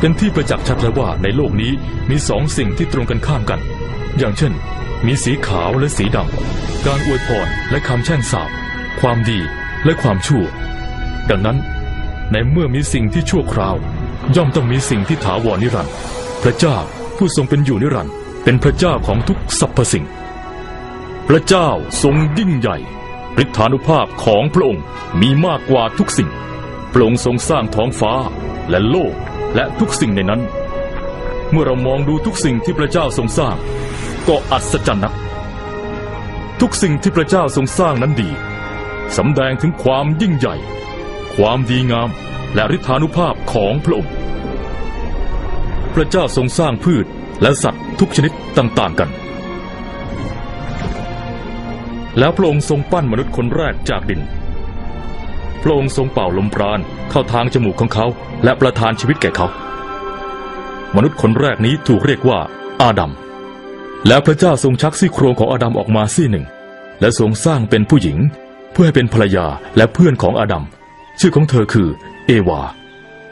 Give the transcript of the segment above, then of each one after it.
เป็นที่ประจักษ์ชัดแล้วว่าในโลกนี้มีสองสิ่งที่ตรงกันข้ามกัน อย่างเช่น มีสีขาวและสีดำการอวยพรและคำแช่งสาบความดีและความชั่ว ดังนั้น ในเมื่อมีสิ่งที่ชั่วคราว ย่อมต้องมีสิ่งที่ถาวรนิรันดร์พระเจ้าผู้ทรงเป็นอยู่นิรันดร์เป็นพระเจ้าของทุกสรรพสิ่ง พระเจ้าทรงยิ่งใหญ่ฤทธานุภาพของพระองค์มีมากกว่าทุกสิ่งพระองค์ทรงสร้างท้องฟ้าและโลก และทุกสิ่งในนั้น เมื่อเรามองดูทุกสิ่งที่พระเจ้าทรงสร้าง ก็อัศจรรย์นัก ทุกสิ่งที่พระเจ้าทรงสร้างนั้นดีสำแดงถึงความยิ่งใหญ่ ความดีงามและฤทธานุภาพของพระองค์ พระเจ้าทรงสร้างพืชและสัตว์ทุกชนิดต่าง ๆ กัน แล้วพระองค์ทรงปั้นมนุษย์คนแรกจากดิน พระองค์ทรงเป่าลมปราณ เข้าทางจมูกของเขา และประทานชีวิตแก่เขา มนุษย์คนแรกนี้ถูกเรียกว่าอาดัม แล้วพระเจ้าทรงชักซี่โครงของอาดัมออกมาซี่หนึ่ง และทรงสร้างเป็นผู้หญิง เพื่อให้เป็นภรรยาและเพื่อนของอาดัม ชื่อของเธอคือ เอวา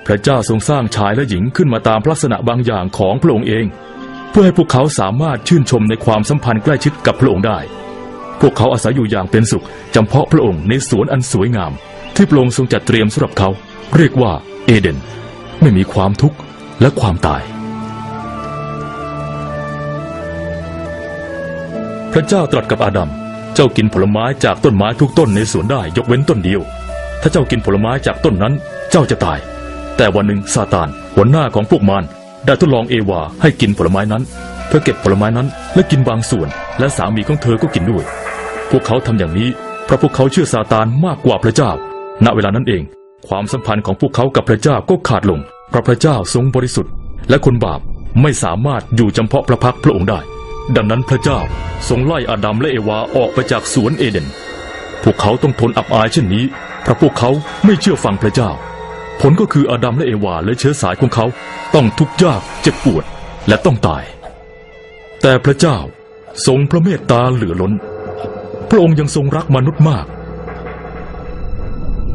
พระเจ้าทรงสร้างชายและหญิงขึ้นมาตามลักษณะบางอย่างของพระองค์เอง เพื่อให้พวกเขาสามารถชื่นชมในความสัมพันธ์ใกล้ชิดกับพระองค์ได้พวกเขาอาศัยอยู่อย่างเป็นสุขจำเพาะพระองค์ในสวนอันสวยงาม ที่พระองค์ทรงจัดเตรียมสำหรับเขา เรียกว่าเอเดน ไม่มีความทุกข์และความตาย พระเจ้าตรัสกับอาดัม เจ้ากินผลไม้จากต้นไม้ทุกต้นในสวนได้ยกเว้นต้นเดียว ถ้าเจ้ากินผลไม้จากต้นนั้น เจ้าจะตาย แต่วันหนึ่งซาตานหัวหน้าของพวกมารได้ทดลองเอวาให้กินผลไม้นั้น เธอเก็บผลไม้นั้นและกินบางส่วน และสามีของเธอก็กินด้วย พวกเขาทำอย่างนี้เพราะพวกเขาเชื่อซาตานมากกว่าพระเจ้า ณเวลานั้นเอง ความสัมพันธ์ของพวกเขากับพระเจ้าก็ขาดลงเพราะพระเจ้าทรงบริสุทธิ์ และคนบาปไม่สามารถอยู่จำเพาะพระพักพระองค์ได้ ดังนั้นพระเจ้าทรงไล่อาดัมและเอวาออกไปจากสวนเอเดน พวกเขาต้องทนอับอายเช่นนี้เพราะพวกเขาไม่เชื่อฟังพระเจ้า ผลก็คืออาดัมและเอวาและเชื้อสายของเขาต้องทุกข์ยากเจ็บปวดและต้องตาย แต่พระเจ้าทรงพระเมตตาเหลือล้น พระองค์ยังทรงรักมนุษย์มาก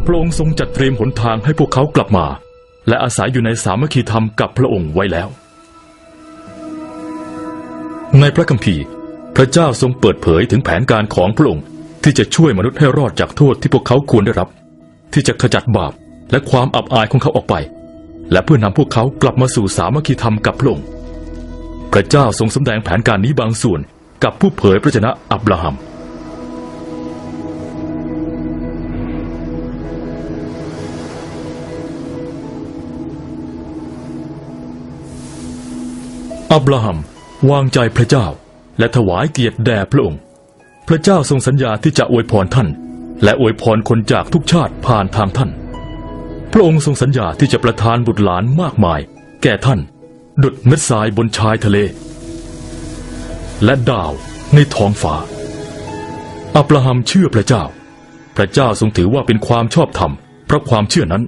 พระองค์ทรงจัดเตรียมหนทางให้พวกเขากลับมา และอาศัยอยู่ในสามัคคีธรรมกับพระองค์ไว้แล้ว ในพระคัมภีร์ พระเจ้าทรงเปิดเผยถึงแผนการของพระองค์ที่จะช่วยมนุษย์ให้รอดจากโทษที่พวกเขาควรได้รับ ที่จะขจัดบาปและความอับอายของเขาออกไป และเพื่อนำพวกเขากลับมาสู่สามัคคีธรรมกับพระองค์พระเจ้าทรงสำแดงแผนการนี้บางส่วนกับผู้เผยพระชนะอับราฮัม อับราฮัมวางใจพระเจ้า และถวายเกียรติแด่พระองค์ พระเจ้าทรงสัญญาที่จะอวยพรท่าน และอวยพรคนจากทุกชาติผ่านทางท่าน พระองค์ทรงสัญญาที่จะประทานบุตรหลานมากมาย แก่ท่าน ดุดเม็ดทรายบนชายทะเล และดาวในท้องฟ้า อับราฮัมเชื่อพระเจ้า พระเจ้าทรงถือว่าเป็นความชอบธรรมเพราะความเชื่อนั้น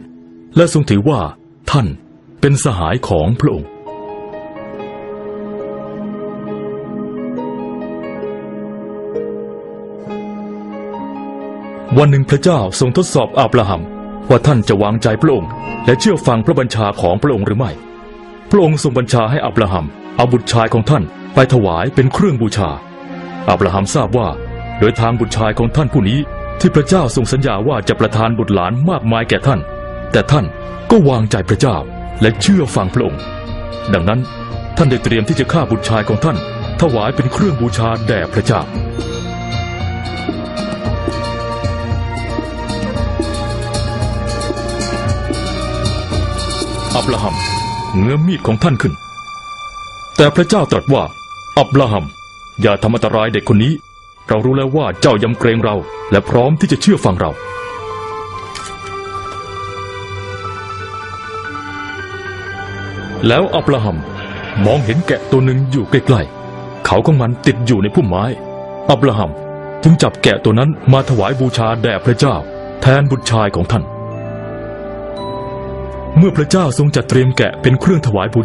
และทรงถือว่าท่านเป็นสหายของพระองค์ วันหนึ่งพระเจ้าทรงทดสอบอับราฮัมว่าท่านจะวางใจพระองค์ และเชื่อฟังพระบัญชาของพระองค์หรือไม่ พระองค์ทรงบัญชาให้อับราฮัมเอาบุตรชายของท่านไปถวายเป็นเครื่องบูชา อับราฮัมทราบว่า โดยทางบุตรชายของท่านผู้นี้ ที่พระเจ้าทรงสัญญาว่าจะประทานบุตรหลานมากมายแก่ท่าน แต่ท่านก็วางใจพระเจ้าและเชื่อฟังพระองค์ ดังนั้นท่านได้เตรียมที่จะฆ่าบุตรชายของท่าน ถวายเป็นเครื่องบูชาแด่พระเจ้า อับราฮัมเงื้อมมีดของท่านขึ้น แต่พระเจ้าตรัสว่า อับราฮัม อย่าทำอันตรายเด็กคนนี้ เรารู้แล้วว่าเจ้ายำเกรงเรา และพร้อมที่จะเชื่อฟังเรา แล้วอับราฮัมมองเห็นแกะตัวหนึ่งอยู่ใกล้ๆ เขาของมันติดอยู่ในพุ่มไม้ อับราฮัมจึงจับแกะตัวนั้นมาถวายบูชาแด่พระเจ้า แทนบุตรชายของท่าน เมื่อพระเจ้าทรงจัดเตรียมแกะเป็นเครื่องถวายบู